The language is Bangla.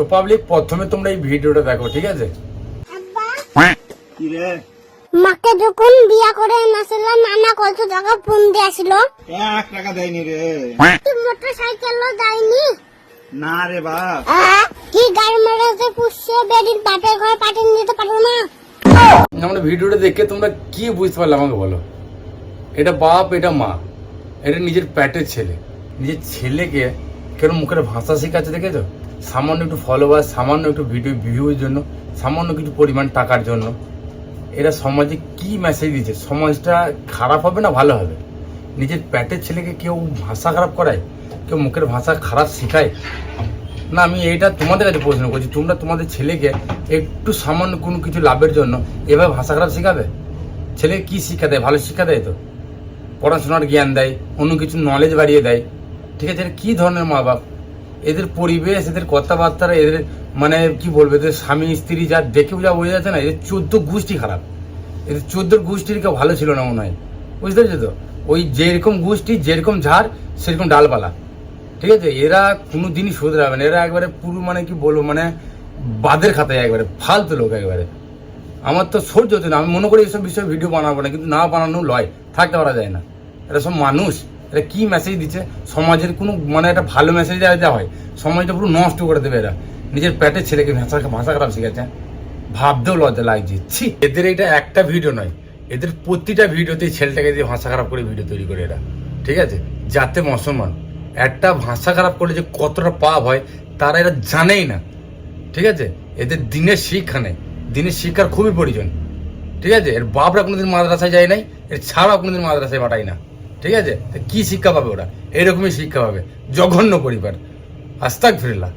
তো পাবলিক প্রথমে তোমরা এই ভিডিওটা দেখো ঠিক আছে? কি রে মাকে যখন বিয়া করে নাসিলাম নানা কত টাকা ফোন দিয়েছিল এক টাকা দেয়নি রে। মোটর সাইকেলও দেয়নি না রে বাপ। কি গাড়ি মেরেছে পুষছে বেডির পাটের ঘর পাঠিয়ে নিতে পারো না? আমরা ভিডিওটা দেখে তোমরা কি বুঝতে পারলে আমাকে বলো? এটা বাপ এটা মা। এটা নিজের প্যাটের ছেলে। নিজের ছেলেকে কেন মুখের ভাষা শেখাচ্ছে দেখেছ? সামান্য একটু ফলোয়ার সামান্য একটু ভিডিও ভিউর জন্য, সামান্য কিছু পরিমাণ টাকার জন্য এরা সমাজে কি মেসেজ দিচ্ছে? সমাজটা খারাপ হবে না ভালো হবে? নিজের প্যাটের ছেলেকে কেউ ভাষা খারাপ করায়? কেউ মুখের ভাষা খারাপ শেখায়? না, আমি এটা তোমাদের কাছে প্রশ্ন করছি, তোমরা তোমাদের ছেলেকে একটু সামান্য কোনো কিছু লাভের জন্য এভাবে ভাষা খারাপ শেখাবে? ছেলে কি শিক্ষা দেয়? ভালো শিক্ষা দেয় তো? পড়াশোনার জ্ঞান দেয়, অন্য কিছু নলেজ বাড়িয়ে দেয়। ঠিক আছে এরা কি ধরনের মা বাপ এদের পরিবেশ, এদের কথাবার্তা এদের মানে কি বলব, এদের স্বামী, স্ত্রী যা দেখেও যা বোঝা যাচ্ছে না, এদের চোদ্দ গোষ্ঠী খারাপ। এদের চোদ্দ গোষ্ঠীর কেউ ভালো ছিল না মনে হয়। বুঝতে পেরেছ তো? ওই যেরকম গোষ্ঠী, যেরকম ঝাড়, সেরকম ডালপালা। ঠিক আছে? এরা কোনো দিনই শুধরাবে না। এরা একবারে পুরো মানে কি বলব মানে বাদের খাতায় একবারে, ফালতু লোক একবারে। আমার তো সহ্য হতো না। আমি মনে করি এইসব বিষয়ে ভিডিও বানাবো না, কিন্তু না বানানো লয়। থাকতে পারা যায় না। এরা সব মানুষ। এরা কি মেসেজ দিচ্ছে? সমাজের কোনো মানে একটা ভালো মেসেজ দেওয়া হয়, সমাজটা পুরো নষ্ট করে দেবে এরা। নিজের পেটের ছেলেকে ভাষা ভাষা খারাপ শিখেছে ভাবতেও লজ্জা লাগছে। ছি, এদের এটা একটা ভিডিও নয়। এদের প্রতিটা ভিডিওতে ছেলেটাকে দিয়ে ভাষা খারাপ করে ভিডিও তৈরি করে এরা। ঠিক আছে? যাতে মুসলমান একটা ভাষা খারাপ করলে যে কতটা পাপ হয়, তারা এরা জানেই না। ঠিক আছে? এদের দিনের শিক্ষা নেই। দিনের শিক্ষার খুবই প্রয়োজন। ঠিক আছে? এর বাপরা কোনোদিন মাদ্রাসায় যায় নাই, এর ছাড়া কোনোদিন মাদ্রাসায় পাঠায় না। ঠিক আছে? কি শিক্ষা পাবে ওরা? এরকমই শিক্ষা পাবে। জঘন্য পরিবার। আস্তাক ফিরলা